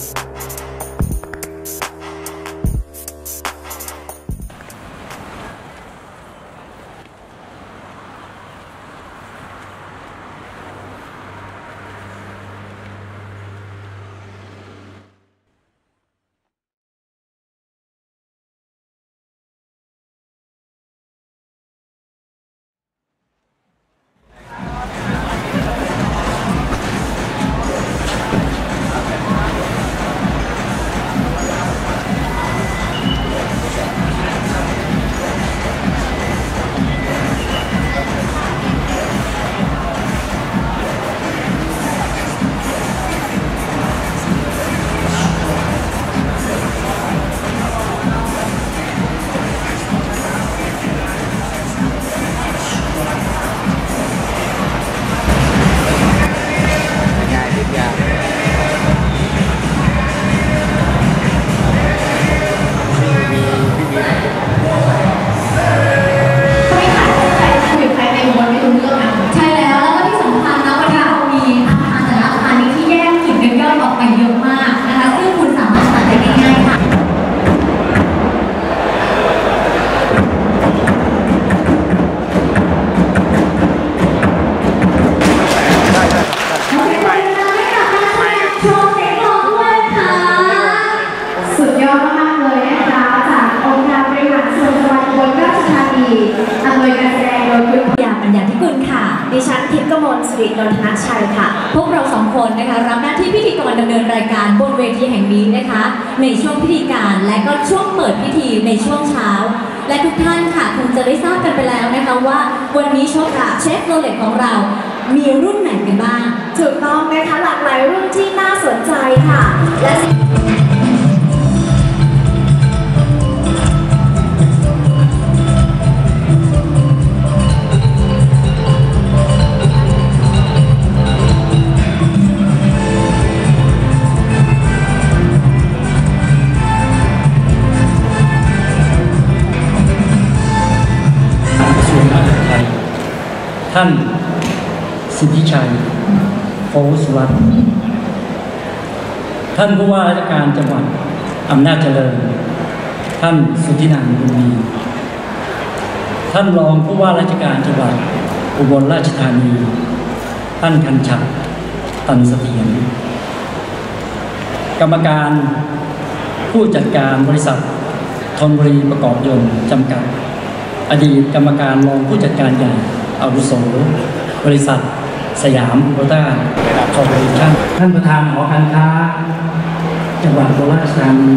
ง่ มลสิรินนทนชัยค่ะ พวกเราสองคนนะคะรับหน้าที่พิธีกรดำเนินรายการบนเวทีแห่งนี้นะคะ ในช่วงพิธีการและก็ช่วงเปิดพิธีในช่วงเช้า และทุกท่านค่ะคงจะได้ทราบกันไปแล้วนะคะว่าวันนี้โชคเชฟโรเล็กของเรามีรุ่นไหนกันบ้างถูกต้องนะคะหลากหลายรุ่นที่น่าสนใจค่ะและ ท่านสิทธิชัยโอสุรัตน์ท่านผู้ว่าราชการจังหวัดอำนาจเจริญ ท่านสุทธินันท์บุญมีท่านรองผู้ว่าราชการจังหวัดอุบลราชธานี ท่านคันฉัดตันเสถียรกรรมการผู้จัดการบริษัทธนบุรีประกอบยนต์จำกัด อดีตกรรมการรองผู้จัดการใหญ่ อาวุโสบริษัท สยามโรต้าคอร์ปอเรชั่นท่านประธานหอการค้า จังหวัดโคราชธานี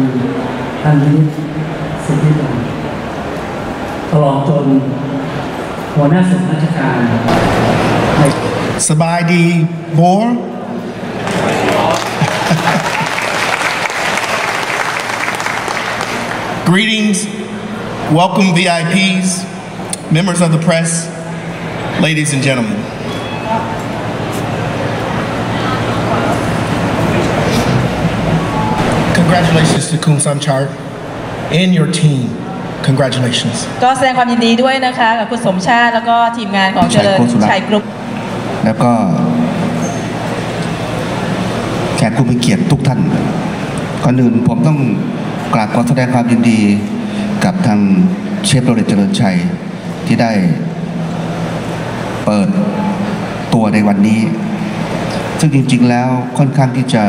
ท่านนิสิทธิพงศ์ตลอดจนหัวหน้าส่วนราชการสบายดีโบร Greetings, welcome VIPs, members of the press, ladies and gentlemen. Congratulations to Kun Samchar and your team. Congratulations. ก็แสดงความยินดีด้วยนะคะกับคุณสมชาติแล้วก็ทีมงานของเจริญชัยโคสุรัตน์ชัยกรุ๊ปแล้วก็แขกผู้มีเกียรติทุกท่านก่อนอื่นผมต้องกราบขอแสดงความยินดีกับทางเชฟโรเลตเจริญชัยที่ได้ เปิดตัวในวันนี้ ซึ่งจริง ๆ แล้วค่อนข้างที่จะ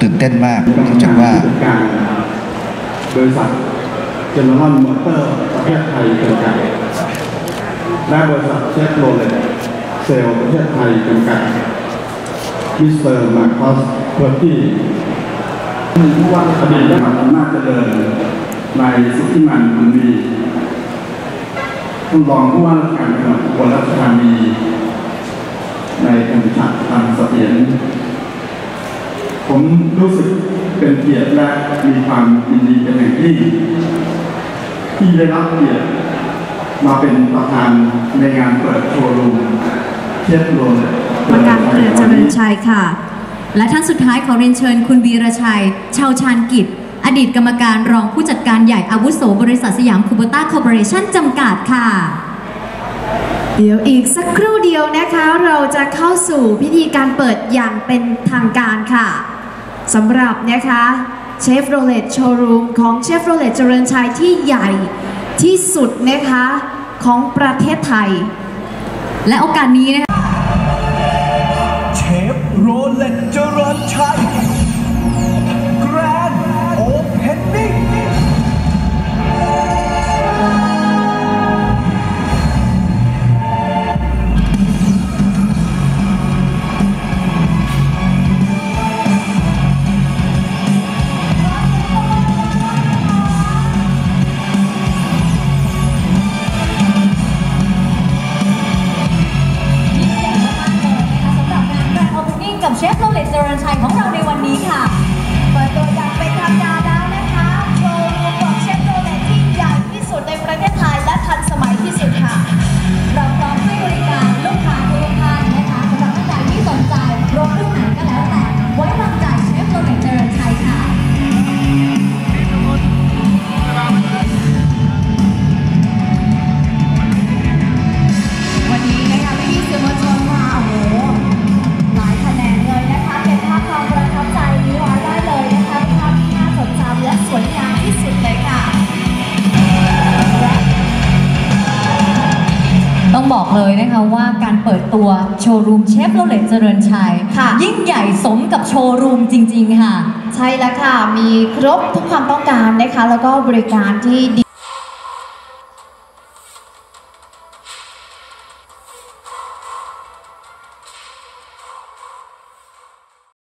ตื่นเต้นมากเนื่องจากว่าบริษัทเจนอรอนมอเตอร์ประเทศไทยจำกัดและบริษัทเชฟโรเลตเซลประเทศไทยจำกัดมิสเตอร์มาคอสเพอร์ตี้ผู้ว่าอดีตได้มาอำนาจเจริญนสุทธิมันมี ท่านรองผู้ว่าราชการจังหวัดอุบลราชธานีในจังหวัดตันเสถียรผมรู้สึกเป็นเกียรติและมีความยินดีเป็นอย่างยิ่งที่ได้รับเกียรติมาเป็นประธานในงานเปิดโชว์รูมเทียบโลกรรมการเกิดเจริญชัยค่ะ และท่านสุดท้ายขอเรียนเชิญคุณวีรชัย ชาวชานกิจ อดีตกรรมการรองผู้จัดการใหญ่อาวุโสบริษัทสยามคูโบต้าคอร์ปอเรชั่นจำกัดค่ะ เดี๋ยวอีกสักครู่เดียวนะคะ เราจะเข้าสู่พิธีการเปิดอย่างเป็นทางการค่ะสำหรับนะคะเชฟโรเลตโชว์รูมของเชฟโรเลตเจริญชัยที่ใหญ่ที่สุดนะคะของประเทศไทย และโอกาสนี้นะคะเชฟโรเลตเจริญชัย รเลตเจริญชัยของเราในวันนี้ค่ะ เปิดตัวอย่างเป็นทางการ เลยนะคะว่าการเปิดตัวโชว์รูมเชฟโรเลตเจริญชัยค่ะ ยิ่งใหญ่สมกับโชว์รูมจริง ๆ ค่ะ ใช่แล้วค่ะ มีครบทุกความต้องการนะคะ แล้วก็บริการที่ดี